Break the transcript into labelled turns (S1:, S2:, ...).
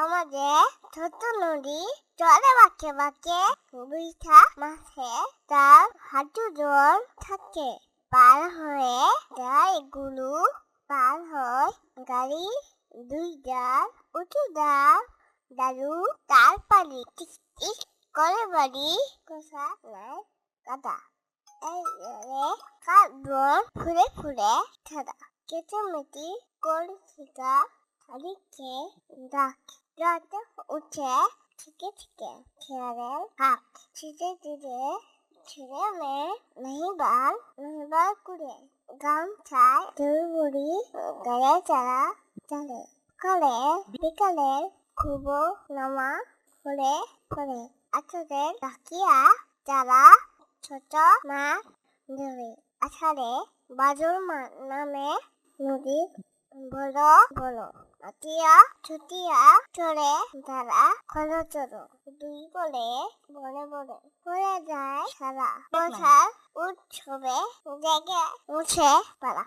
S1: আমাদের ছোট নদী জলে বাঁকে বাঁকে বৈঠা মাঠে তার হাঁটু জল থাকে। পার হয়ে যায় এগুলো পার হয় গাড়ি, দুই ডাল, উঁচু ডাল দারু তার পানি টিক টিক করে বাড়ি কোষা নাই কাদা এই রে কার্বন ফুলে ফুলে ছাদা কেটেমেটি কলসিকা থালিকে ডাক? 여드 우체 치게 치게 키아렐 밥 치즈 치즈 주름에 매번 매번 꾸려 감찰 둘부리 가야자라. 자래 그래 비칼렐 구보 남아 그래 그래 아초델 라키야. 자라 초초 마 누리 아차레 마졸마 남에 누리 보러 보러 আতিয়া ছুটিয়া চড়ে তারা চড়ো দুই বলে বড় বড় হয়ে যায় সারা। বসার উৎসবে জেগে উঠে পারা